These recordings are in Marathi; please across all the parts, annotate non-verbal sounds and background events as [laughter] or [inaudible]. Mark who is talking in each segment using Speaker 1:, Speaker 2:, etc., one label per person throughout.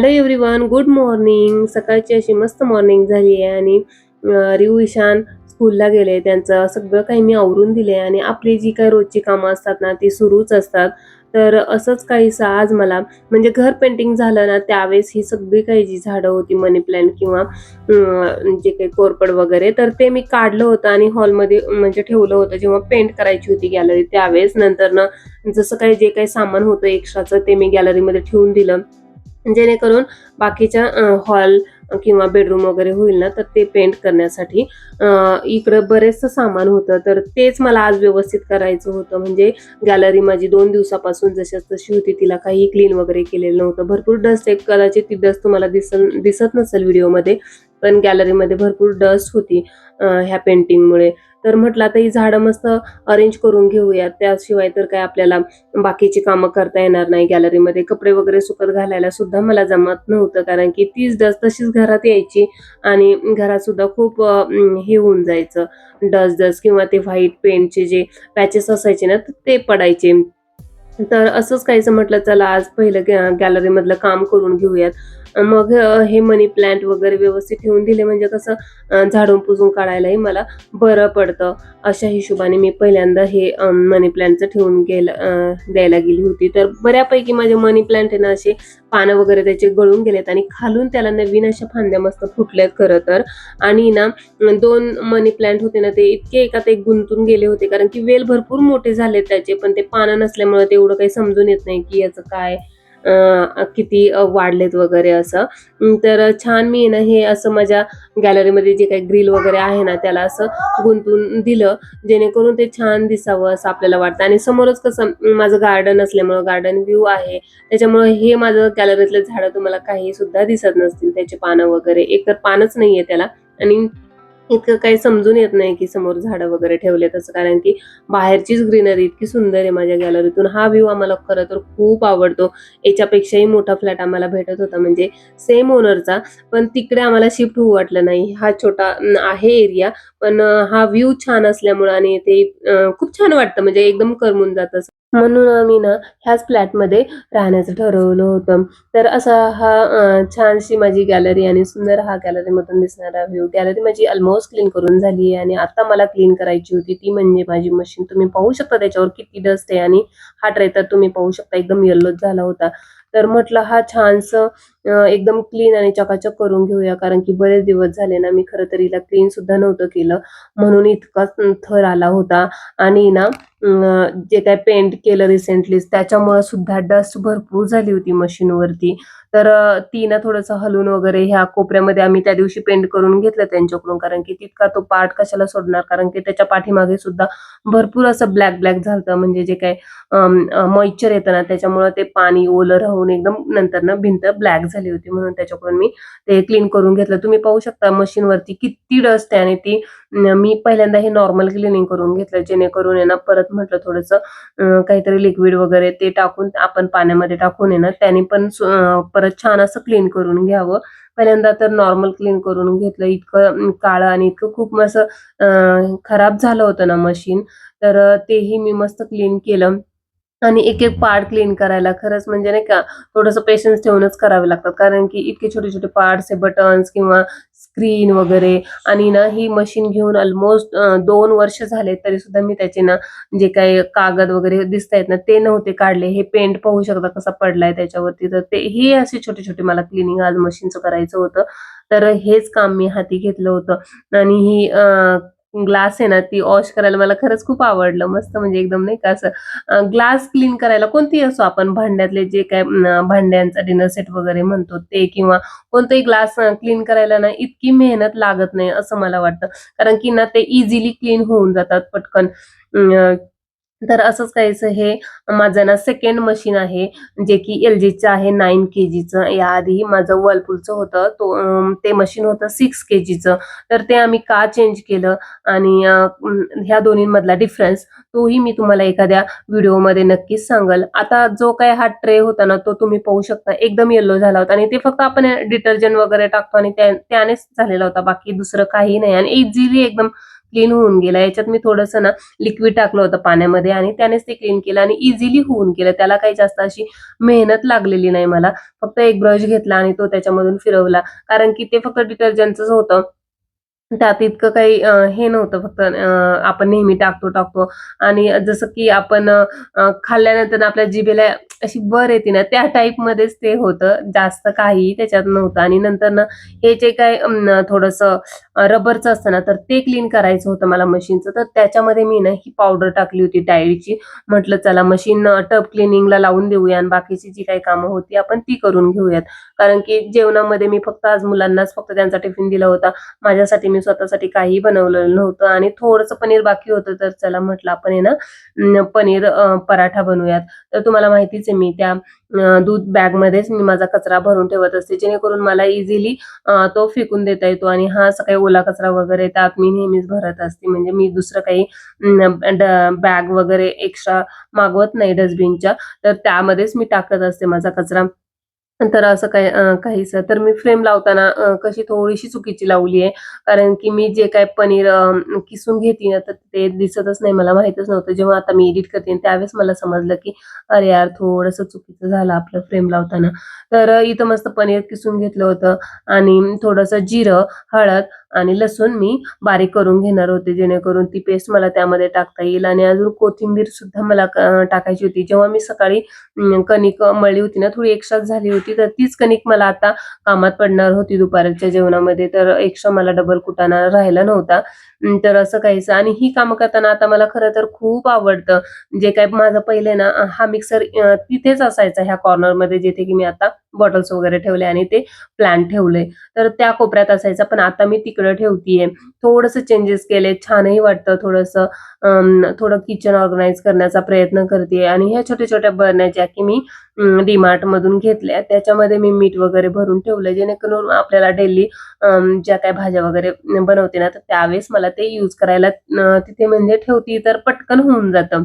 Speaker 1: हॅलो एव्हरीवन गुड मॉर्निंग सकाळची अशी मस्त मॉर्निंग झाली आहे आणि रिव ईशान स्कूलला गेले. त्यांचं सगळं काही मी आवरून दिले आणि आपली जी काही रोजची कामं असतात ना ती सुरूच असतात. तर असंच काहीसं आज मला म्हणजे घर पेंटिंग झालं ना त्यावेळेस ही सगळी काही जी झाडं होती मनी प्लॅन्ट किंवा जे काही कोरपड वगैरे तर ते मी काढलं होतं आणि हॉलमध्ये म्हणजे ठेवलं होतं. जेव्हा पेंट करायची होती गॅलरी त्यावेळेस नंतर ना जसं काही जे काही सामान होतं एक्स्ट्राचं ते मी गॅलरीमध्ये ठेवून दिलं. जेणेकरून बाकीच्या हॉल किंवा बेडरूम वगैरे होईल ना तर ते पेंट करण्यासाठी इकडं बरेचसं सामान होतं. तर तेच मला आज व्यवस्थित करायचं होतं. म्हणजे गॅलरी माझी दोन दिवसापासून जशाच तशी होती. तिला काही क्लीन वगैरे केलेलं नव्हतं. भरपूर डस्ट आहे. कदाचित ती डस्ट तुम्हाला दिस दिसत नसेल व्हिडिओमध्ये पण गॅलरीमध्ये भरपूर डस्ट होती ह्या पेंटिंगमुळे तर म्हटलं आता ही झाडं मस्त अरेंज करून घेऊया त्याशिवाय तर काय आपल्याला बाकीची कामं करता येणार नाही गॅलरीमध्ये कपडे वगैरे सुकत घालायला सुद्धा मला जमत नव्हतं कारण की तीच डस्ट तशीच घरात यायची आणि घरात सुद्धा खूप हे होऊन जायचं. डस्ट डस्ट किंवा ते व्हाईट पेंटचे जे पॅचेस असायचे ना ते पडायचे. तर असंच काहीचं म्हटलं चला आज पहिलं गॅ- गॅलरीमधलं काम करून घेऊयात. मग हे मनी प्लांट वगैरे व्यवस्थित ठेवून दिले. म्हणजे कसं झाडून पुसून काढायलाही मला बरं पडतं. अशा हिशोबाने मी पहिल्यांदा हे मनी प्लांटचं ठेवून गेलं द्यायला गेली होती. तर बऱ्यापैकी माझे मनी प्लांट आहे ना असे पानं वगैरे त्याचे गळून गेलेत आणि खालून त्याला नवीन अशा फांद्या मस्त फुटल्यात खरं तर. आणि ना दोन मनी प्लांट होते ना ते इतके एकात एक गुंतून गेले होते. कारण की वेल भरपूर मोठे झाले त्याचे पण ते पानं नसल्यामुळे ते एवढं काही समजून येत नाही की याचं काय किती वाढलेत वगैरे असं. तर छान मी ना हे असं माझ्या गॅलरीमध्ये जे काही ग्रिल वगैरे आहे ना त्याला असं गुंतून दिलं जेणेकरून ते छान दिसावं असं आपल्याला वाटतं. आणि समोरच कसं माझं गार्डन असल्यामुळं गार्डन व्ह्यू आहे. त्याच्यामुळे हे माझं गॅलरीतलं झाडं तुम्हाला काही सुद्धा दिसत नसतील त्याचे पानं वगैरे. एकतर पानच नाहीये त्याला. आणि इतकं काही समजून येत नाही की समोर झाडं वगैरे ठेवले तसं कारण की बाहेरचीच ग्रीनरी इतकी सुंदर आहे माझ्या गॅलरीतून. हा व्ह्यू आम्हाला खरं तर खूप आवडतो. याच्यापेक्षाही मोठा फ्लॅट आम्हाला भेटत होता. म्हणजे सेम ओनरचा पण तिकडे आम्हाला शिफ्ट होऊ वाटलं नाही. हा छोटा आहे एरिया पण हा व्ह्यू छान असल्यामुळे आणि ते खूप छान वाटतं. म्हणजे एकदम करमून जात म्हणून आम्ही ना ह्याच फ्लॅटमध्ये राहण्याचं ठरवलं होतं. तर असा हा छानशी माझी गॅलरी आणि सुंदर हा गॅलरीमधून दिसणारा व्ह्यू गॅलरी माझी ऑलमोस्ट क्लीन करून झाली आहे आणि आता मला क्लीन करायची होती. ती म्हणजे माझी मशीन तुम्ही पाहू शकता त्याच्यावर किती डस्ट आहे आणि हा ट्रे तर तुम्ही पाहू शकता एकदम येल्लोच झाला होता. तर म्हटलं हा छानसं एकदम क्लीन आणि चकाचक करून घेऊया. कारण की बरेच दिवस झाले ना मी खरं तर हिला क्लीन सुद्धा नव्हतं केलं. म्हणून इतकाच थर आला होता. आणि ना जे काय पेंट केलं रिसेंटली त्याच्यामुळे सुद्धा डस्ट भरपूर झाली होती मशीनवरती तर तिनं ती ना थोडंसं हलून वगैरे ह्या कोपऱ्यामध्ये आम्ही त्या दिवशी पेंट करून घेतलं त्यांच्याकडून कारण की तितका तो पार्ट कशाला सोडणार? कारण की त्याच्या पाठीमागे सुद्धा भरपूर असं ब्लॅक ब्लॅक झालं म्हणजे जे काय मॉइश्चर येतं ना त्याच्यामुळे ते पाणी ओलं राहून एकदम नंतर ना भिंत ब्लॅक झाली होती म्हणून त्याच्याकडून मी ते क्लीन करून घेतलं. तुम्ही पाहू शकता मशीनवरती किती डस्ट आहे आणि ती मी पहिल्यांदा हे नॉर्मल क्लिनिंग करून घेतलं जेणेकरून आहे ना परत म्हटलं थोडंसं काहीतरी लिक्विड वगैरे ते टाकून आपण पाण्यामध्ये टाकून आहे ना त्याने पण परत छान असं क्लीन करून घ्यावं. पहिल्यांदा तर नॉर्मल क्लीन करून घेतलं इतकं काळं आणि इतकं खूप असं खराब झालं होतं ना मशीन तर तेही मी मस्त क्लीन केलं. आणि एक एक पार्ट क्लीन करायला खरंच म्हणजे नाही का थोडंसं पेशन्स ठेवूनच करावे लागतात. कारण की इतके छोटे छोटे पार्ट्स आहे बटन्स किंवा स्क्रीन वगैरे आणि ना ही मशीन घेऊन ऑलमोस्ट दोन वर्ष झाले तरी सुद्धा मी त्याचे ना जे काही कागद वगैरे दिसत आहेत ना ते नव्हते काढले. हे पेंट पाहू शकता कसा पडलाय त्याच्यावरती. तर ते ही असे छोटे छोटे मला क्लिनिंग आज मशीनचं करायचं होतं. तर हेच काम मी हाती घेतलं होतं. आणि ही ग्लास आहे ना ती वॉश करायला मला खरंच खूप आवडलं. मस्त म्हणजे एकदम नाही का असं ग्लास क्लीन करायला कोणतीही असो आपण भांड्यातले जे काय भांड्यांचा डिनर सेट वगैरे म्हणतो ते किंवा कोणताही ग्लास क्लीन करायला ना इतकी मेहनत लागत नाही असं मला वाटतं. कारण की ना ते इझिली क्लीन होऊन जातात पटकन. तर असंच काहीचं हे. माझं ना सेकंड मशीन आहे जे की एल जीचं आहे नाईन के जीचं याआधी माझं वर्लपूलचं होतं. तो ते मशीन होतं सिक्स के जीचं तर ते आम्ही का चेंज केलं? आणि ह्या दोन्हीमधला डिफरन्स तोही मी तुम्हाला एखाद्या व्हिडिओमध्ये नक्कीच सांगल. आता जो काय हा ट्रे होता ना तो तुम्ही पाहू शकता. एकदम येल्लो झाला होता. आणि ते फक्त आपण डिटर्जंट वगैरे टाकतो आणि त्या- त्यानेच झालेला होता. बाकी दुसरं काही नाही. आणि इझिली एकदम क्लीन होऊन गेला. याच्यात मी थोडंसं ना लिक्विड टाकलं होतं पाण्यामध्ये आणि त्यानेच ते क्लीन केलं आणि इझिली होऊन गेलं. त्याला काही जास्त अशी मेहनत लागलेली नाही मला. फक्त एक ब्रश घेतला आणि तो त्याच्यामधून फिरवला. कारण की ते फक्त डिटर्जंटच होतं. त्यात इतकं काही हे नव्हतं फक्त आपण नेहमी टाकतो टाकतो. आणि जसं की आपण खाल्ल्यानंतर आपल्या जिभेला अशी बर येते ना त्या टाईप मध्येच ते होतं. जास्त काही त्याच्यात नव्हतं. आणि नंतर ना हे जे काय थोडस थोडंसं रबरचं असतं ना तर ते क्लीन करायचं होतं मला मशीनचं. तर त्याच्यामध्ये मी ना ही पावडर टाकली होती डायरीची म्हटलं चला मशीन टब क्लिनिंगला लावून देऊया आणि बाकीची जी काही कामं होती आपण ती करून घेऊयात. कारण की जेवणामध्ये मी फक्त आज मुलांनाच फक्त त्यांचा टिफिन दिला होता. माझ्यासाठी मी स्वतःसाठी काही बनवलेलं नव्हतं आणि थोडंसं पनीर बाकी होतं तर चला म्हटलं आपण आहे ना पनीर पराठा बनवूयात. तर तुम्हाला माहितीच आहे मी त्या दूध बॅग मध्येच मी माझा कचरा भरून ठेवत असते जेणेकरून मला इझिली तो फेकून देता येतो आणि हा असा काही ओला कचरा वगैरे त्यात मी नेहमीच भरत असते. म्हणजे मी दुसरं काही बॅग वगैरे एक्स्ट्रा मागवत नाही डस्टबिनच्या तर त्यामध्येच मी टाकत असते माझा कचरा. तर असं काय काहीच तर मी फ्रेम लावताना कशी थोडीशी चुकीची लावली आहे. कारण की मी जे काय पनीर किसून घेते ना तर ते दिसतच नाही. मला माहितच नव्हतं. जेव्हा आता मी एडिट करते त्यावेळेस मला समजलं की अरे यार थोडंसं चुकीचं झालं आपलं फ्रेम लावताना. तर इथं मस्त पनीर किसून घेतलं होतं. आणि थोडंसं जिरं हळद आणि लसूण मी बारीक करून घेणार होते जेणेकरून ती पेस्ट मला त्यामध्ये टाकता येईल. आणि अजून कोथिंबीर सुद्धा मला टाकायची होती. जेव्हा मी सकाळी कणिक मळली होती ना थोडी एक्स्ट्रा झाली होती तर तीच कणिक मला आता कामात पडणार होती दुपारच्या जेवणामध्ये. तर एक्स्ट्रा मला डबल कुटाणा राहिला नव्हता. तर असं काहीच आणि ही कामं करताना आता मला खरं तर खूप आवडतं. जे काय माझं पहिले ना हा मिक्सर तिथेच असायचा ह्या कॉर्नरमध्ये जिथे की मी आता बॉटल्स वगैरे ठेवले आणि ते प्लॅन ठेवले. तर त्या कोपऱ्यात असायचा पण आता मी तिकडं ठेवतीये. थोडंसं चेंजेस केले छानही वाटतं थोडंसं थोडं किचन ऑर्गनाईज करण्याचा प्रयत्न करते आणि ह्या छोट्या छोट्या बरण्या ज्या की मी डीमार्ट मधून घेतल्या. त्याच्यामध्ये मी मीठ वगैरे भरून ठेवलं जेणेकरून आपल्याला डेली ज्या काय भाज्या वगैरे बनवते ना तर त्यावेळेस मला ते यूज करायला तिथे म्हणजे ठेवती तर पटकन होऊन जातं.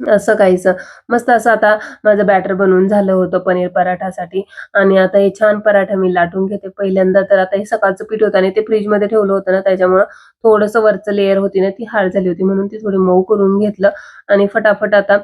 Speaker 1: असं काहीच मस्त असं आता माझं बॅटर बनवून झालं होतं पनीर पराठासाठी. आणि आता हे छान पराठा मी लाटून घेते. पहिल्यांदा तर आता हे सकाळचं पीठ होतं आणि ते फ्रीजमध्ये ठेवलं होतं ना त्याच्यामुळं थोडंसं वरचं लेअर होती ना ती हार्ड झाली होती. म्हणून ती थोडी मऊ करून घेतलं. आणि फटाफट आता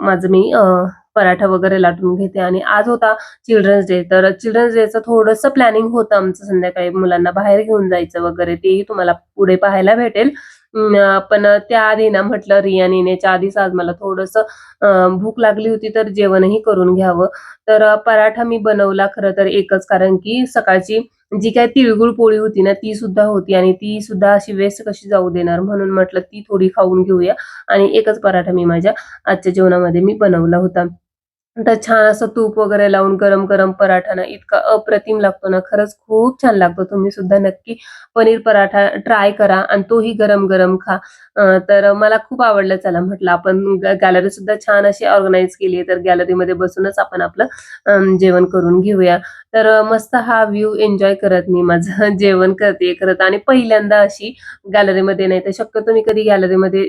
Speaker 1: माझं मी पराठा वगैरे लाटून घेते. आणि आज होता चिल्ड्रन्स डे तर चिल्ड्रन्स डेचं थोडंसं प्लॅनिंग होतं आमचं. संध्याकाळी मुलांना बाहेर घेऊन जायचं वगैरे तेही तुम्हाला पुढे पाहायला भेटेल. पण त्याआधी ना म्हटलं रियान येण्याच्या आधीच आज मला थोडंसं भूक लागली होती तर जेवणही करून घ्यावं. तर पराठा मी बनवला खरं तर एकच कारण की सकाळची जी काय तिळगुळ पोळी होती ना ती सुद्धा होती आणि ती सुद्धा अशी वेस्ट कशी जाऊ देणार म्हणून म्हटलं ती थोडी खाऊन घेऊया. आणि एकच पराठा मी माझ्या आजच्या जेवणामध्ये मी बनवला होता. छान असं तूप वगैरे लावून गरम गरम पराठा ना इतका अप्रतिम लागतो ना. खरंच खूप छान लागतो. तुम्ही सुद्धा नक्की पनीर पराठा ट्राय करा आणि तोही गरम गरम खा. तर मला खूप आवडलं चला म्हटलं आपण गॅलरी सुद्धा छान अशी ऑर्गनाईज केली आहे. तर गॅलरीमध्ये बसूनच आपण आपलं जेवण करून घेऊया. तर मस्त हा व्ह्यू एन्जॉय करत मी माझं. [laughs] जेवण करते करत आणि पहिल्यांदा अशी गॅलरीमध्ये नाही तर शक्यतो मी कधी गॅलरीमध्ये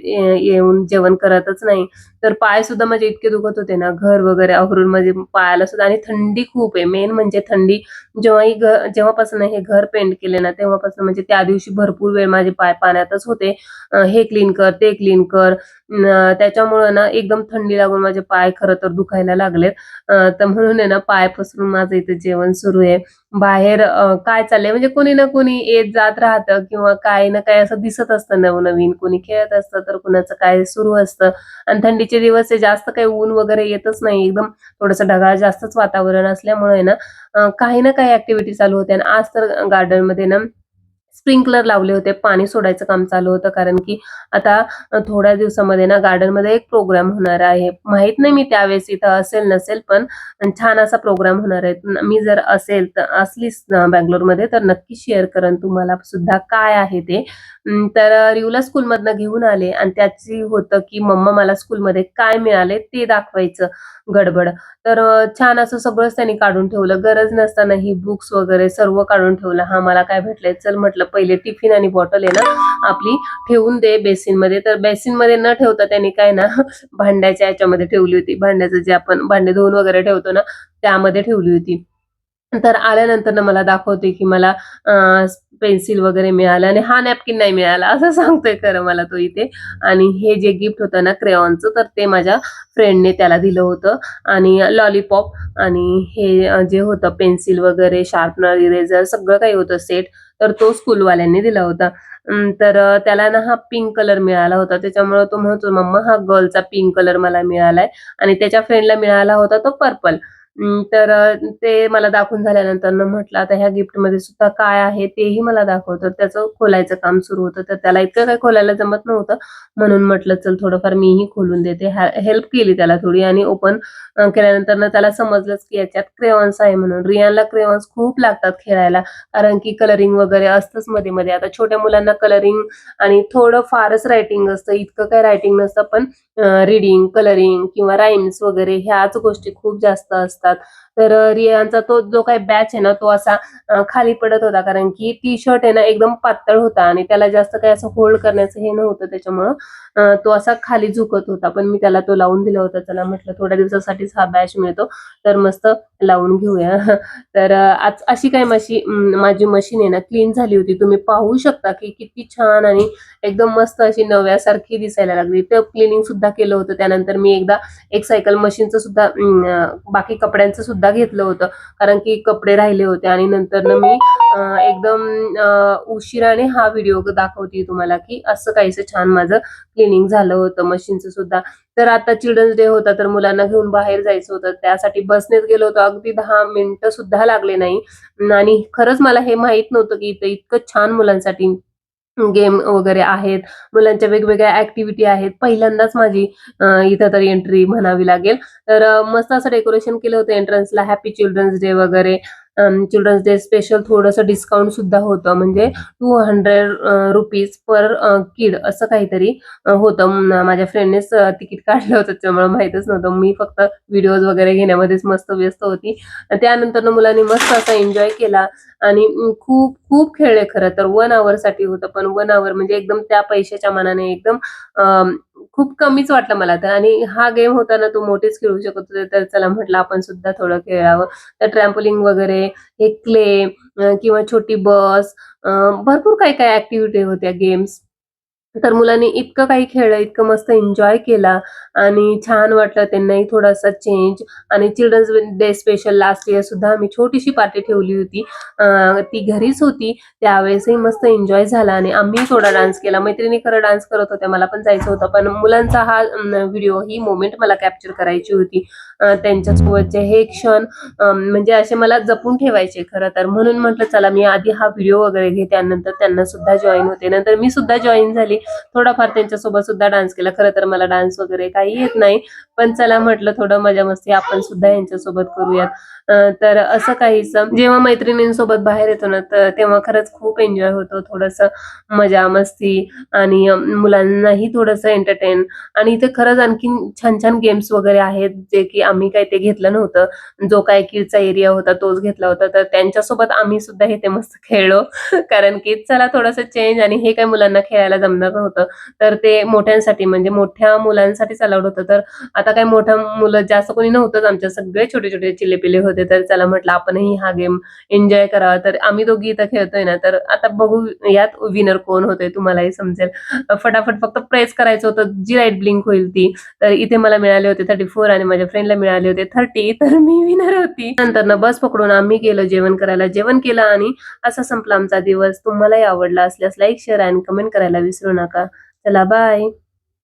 Speaker 1: येऊन जेवण करतच नाही. तर पाय सुद्धा माझे इतके दुखत होते ना. घर वगैरे आवरून माझे पायाला सुद्धा. आणि थंडी खूप आहे. मेन म्हणजे थंडी जेव्हाही घर जेव्हापासून हे घर पेंट केले ना तेव्हापासून म्हणजे त्या दिवशी भरपूर वेळ माझे पाय पाण्यातच होते. हे क्लीन कर ते क्लीन कर. त्याच्यामुळं ना एकदम थंडी लागून माझे पाय खरं तर दुखायला लागलेत. तर म्हणून आहे ना पाय पसरून माझं इथे जेवण सुरू आहे. बाहेर काय चाललंय? म्हणजे कुणी ना कुणी येत जात राहतं किंवा काय ना काय असं दिसत असतं नवनवीन. कुणी खेळत असतं तर कुणाचं काय सुरू असतं. आणि थंडीचे दिवस आहे जास्त काही ऊन वगैरे येतच नाही. एकदम थोडंसं ढगाळ जास्तच वातावरण असल्यामुळे ना काही ना काही ऍक्टिव्हिटी चालू होत्या आणि आज तर गार्डनमध्ये ना स्प्रिंकलर लावले होते पाणी सोडायचं काम चालू होतं कारण की आता थोड्या दिवसामध्ये ना गार्डनमध्ये एक प्रोग्राम होणार आहे. माहीत नाही मी त्यावेळेस इथं असेल नसेल पण छान असा प्रोग्राम होणार आहे. मी जर असेल तर असलीच बँगलोरमध्ये तर नक्की शेअर करेन तुम्हाला सुद्धा काय आहे ते. तर रिवला स्कूलमधनं घेऊन आले आणि त्याची होतं की मम्मा मला स्कूलमध्ये काय मिळाले ते दाखवायचं गडबड. तर छान असं सगळंच त्यांनी काढून ठेवलं. गरज नसताना ही बुक्स वगैरे सर्व काढून ठेवलं. हा मला काय भेटलंय? चल म्हटलं पहिले टिफिन आणि बॉटल आहे ना आपली ठेवून दे बेसिनमध्ये तर बेसिनमध्ये न ठेवता त्यांनी काय ना भांड्याच्या याच्यामध्ये ठेवली होती. भांड्याचं जे आपण भांडे धुवून वगैरे ठेवतो ना त्यामध्ये ठेवली होती. तर आल्यानंतर ना मला दाखवते की मला पेन्सिल वगैरे मिळालं आणि हा नॅपकिन नाही मिळाला असं सांगतोय खरं मला तो इथे. आणि हे जे गिफ्ट होतं ना क्रेऑनचं तर ते माझ्या फ्रेंडने त्याला दिलं होतं. आणि लॉलीपॉप आणि हे जे होतं पेन्सिल वगैरे शार्पनर इरेझर सगळं काही होतं सेट तर तो स्कूलवाल्यांनी दिला होता. तर त्याला ना हा पिंक कलर मिळाला होता. त्याच्यामुळे तो म्हणतो मम्मा हा गर्लचा पिंक कलर मला मिळालाय. आणि त्याच्या फ्रेंडला मिळाला होता तो पर्पल तर ते मला दाखवून झाल्यानंतर म्हटलं आता ह्या गिफ्टमध्ये सुद्धा काय आहे तेही मला दाखवतं त्याचं खोलायचं काम सुरू होतं. तर त्याला इतकं काही खोलायला जमत नव्हतं. म्हणून म्हटलं चल थोडंफार मीही खोलून देते. हेल्प केली त्याला थोडी आणि ओपन केल्यानंतर त्याला समजलंच की याच्यात क्रेवन्स आहे म्हणून. रियानला क्रेवन्स खूप लागतात खेळायला. कारण की कलरिंग वगैरे असतंच मध्ये मध्ये. आता छोट्या मुलांना कलरिंग आणि थोडं फारच रायटिंग असतं. इतकं काही रायटिंग नसतं पण रिडिंग कलरिंग किंवा राईम्स वगैरे ह्याच गोष्टी खूप जास्त असतात. तर रियांचा तो जो काही बॅच आहे ना तो असा खाली पडत होता. कारण की टी शर्ट आहे ना एकदम पातळ होता आणि त्याला जास्त काही असं होल्ड करण्याचं हे नव्हतं त्याच्यामुळं. तो असा खाली झुकत होता. पण मी त्याला तो लावून दिला होता. त्याला म्हटलं थोड्या दिवसासाठीच हा बॅच मिळतो. तर मस्त लावून घेऊया. [laughs] तर आज अशी काय माझी माझी मशीन आहे ना क्लीन झाली होती. तुम्ही पाहू शकता की किती छान आणि एकदम मस्त अशी नव्यासारखी दिसायला लागली. तर क्लिनिंग सुद्धा केलं होतं. त्यानंतर मी एकदा एक सायकल मशीनचं सुद्धा बाकी कपड्यांचं सुद्धा घेतलं होतं. कारण की कपडे राहिले होते आणि नंतर मी एकदम उशिराने हा व्हिडिओ दाखवते तुम्हाला की असं काहीसं छान माझं क्लिनिंग झालं होतं मशीनचं सुद्धा. तर आता चिल्ड्रन्स डे होता तर मुलांना घेऊन बाहेर जायचं होतं. त्यासाठी बसनेच गेलो होतो. अगदी दहा मिनिटं सुद्धा लागले नाही. आणि खरंच मला हे माहीत नव्हतं की इथं इतकं छान मुलांसाठी गेम वगैरे आहेत. मुलांच्या वेगवेगळ्या ऍक्टिव्हिटी आहेत. पहिल्यांदाच माझी इथं तर एंट्री म्हणावी लागेल. तर मस्त असं डेकोरेशन केलं होतं एंट्रन्सला. हॅपी चिल्ड्रन्स डे वगैरे. चिल्ड्रन्स डे स्पेशल थोडंसं डिस्काउंट सुद्धा होतं. म्हणजे two hundred rupees per kid असं काहीतरी होतं. माझ्या फ्रेंडनेच तिकीट काढलं होतं. त्यामुळे माहीतच नव्हतं. मी फक्त व्हिडिओज वगैरे घेण्यामध्येच मस्त व्यस्त होती. त्यानंतर मुलांनी मस्त असा एन्जॉय केला. आणि खूप खूप खेळले खरं तर. वन आवर साठी होतं पण वन आवर म्हणजे एकदम त्या पैशाच्या मनाने एकदम खूप कमीच वाटलं मला तर. आणि हा गेम होता ना तो मोठेच खेळू शकत होते. तर चला म्हटलं आपण सुद्धा थोडं खेळावं. तर ट्रॅम्पोलिंग वगैरे हे क्ले किंवा छोटी बस भरपूर काही काही ऍक्टिव्हिटी होत्या गेम्स तर मुलांनी इतकं काही खेळलं इतकं मस्त एन्जॉय केला आणि छान वाटलं त्यांनाही थोडासा चेंज आणि children's day special last year सुद्धा आम्ही छोटीशी पार्टी ठेवली होती. ती घरीच होती. त्यावेळेसही मस्त एन्जॉय झाला आणि आम्ही थोडा डान्स केला. मैत्रिणी खरं डान्स करत होत्या मला पण जायचं होतं. पण मुलांचा हा व्हिडिओ ही मोमेंट मला कॅप्चर करायची होती. त्यांच्यासोबतचे हे क्षण म्हणजे असे मला जपून ठेवायचे खरं तर. म्हणून म्हटलं चला मी आधी हा व्हिडिओ वगैरे घेते. त्यानंतर त्यांना सुद्धा जॉईन होते. नंतर मी सुद्धा जॉईन झाली. थोडाफार त्यांच्यासोबत सुद्धा डान्स केला. खरं तर मला डान्स वगैरे काही येत नाही. पण चला म्हटलं थोडं मजा मस्ती आपण सुद्धा यांच्यासोबत करूयात. तर असं काहीच जेव्हा मैत्रिणींसोबत बाहेर येतो ना तर तेव्हा खरंच खूप एन्जॉय होतो थोडंसं मजा मस्ती आणि मुलांनाही थोडंसं एंटरटेन आणि इथे खरंच आणखीन छान छान गेम्स वगैरे आहेत जे की आम्ही काही ते घेतलं नव्हतं. जो काय किडचा एरिया होता तोच घेतला होता. तर त्यांच्यासोबत आम्ही सुद्धा हे ते मस्त खेळलो. [laughs] कारण की चला थोडंसं चेंज आणि हे काय मुलांना खेळायला जमणार नव्हतं. तर ते मोठ्यांसाठी म्हणजे मोठ्या मुलांसाठीच अलाउड होतं. तर आता काय मोठं मुलं जास्त कोणी नव्हतंच आमच्या सगळे छोटे छोटे चिलेपिले होते तर चला म्हटलं आपणही हा गेम एन्जॉय करावा तर आम्ही दोघी इथं खेळतोय ना तर आता बघू यात विनर कोण होतोय तुम्हालाही समजेल. फटाफट फक्त प्रेस करायचं होतं जी लाइट ब्लिंक होईल ती. तर इथे मला मिळाले होते थर्टी फोर आणि माझ्या फ्रेंडला मिळाले होते थर्टी तर मी विनर होती. नंतर ना बस पकडून आम्ही गेलो जेवण करायला. जेवण केलं आणि असा संपला आमचा दिवस. तुम्हालाही आवडला असल्यास लाईक शेअर आणि कमेंट करायला विसरू नका. चला बाय